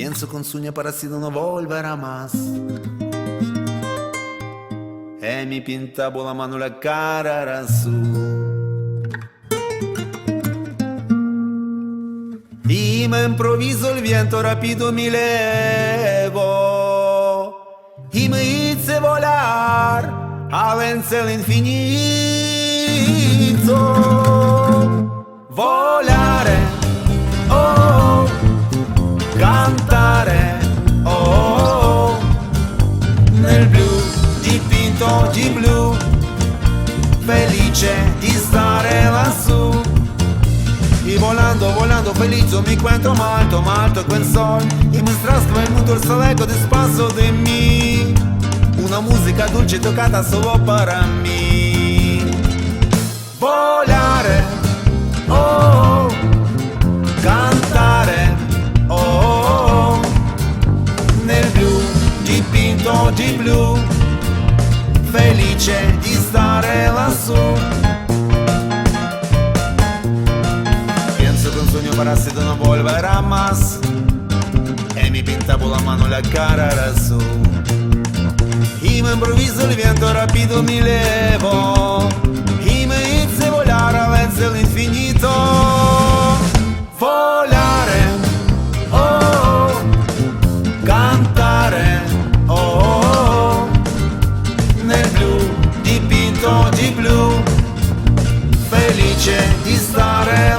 Pienso con sogno para si non volverá más. E mi pintavo la mano la cara era su. Y me improviso il viento rapido mi levo y me hice volar a vencer el infinito. Dipinto di blu, felice di stare lassù. Y volando, volando feliz mi cuento malto, malto con sol. Y mi strasco el mundo el soleco despacio de mí Una musica dolce toccata solo para mí Volare, Di stare lassù Pienso que un sueño para si no volverá más E mi pintavo la mano la cara su Y me improviso el viento rápido mi levo di blu felice di stare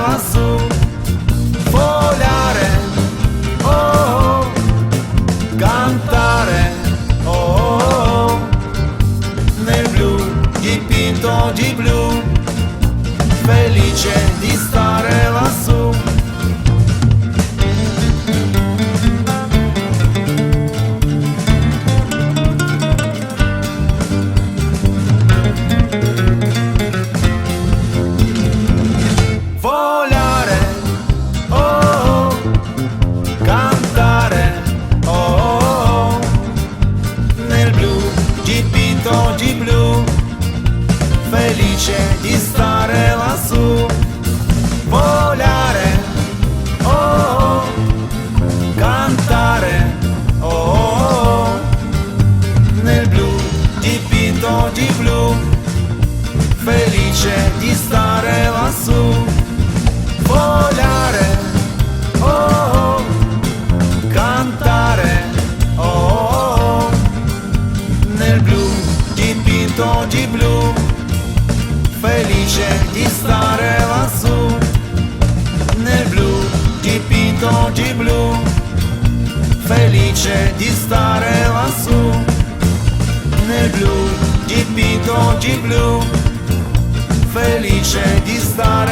felice di stare lassù, volare, oh, cantare, oh, nel blu, dipinto di blu, felice di stare lassù volare, oh, cantare, felice di stare lassù, nel blu, dipinto di blu, felice di stare lassù, nel blu, dipinto di blu, felice di stare.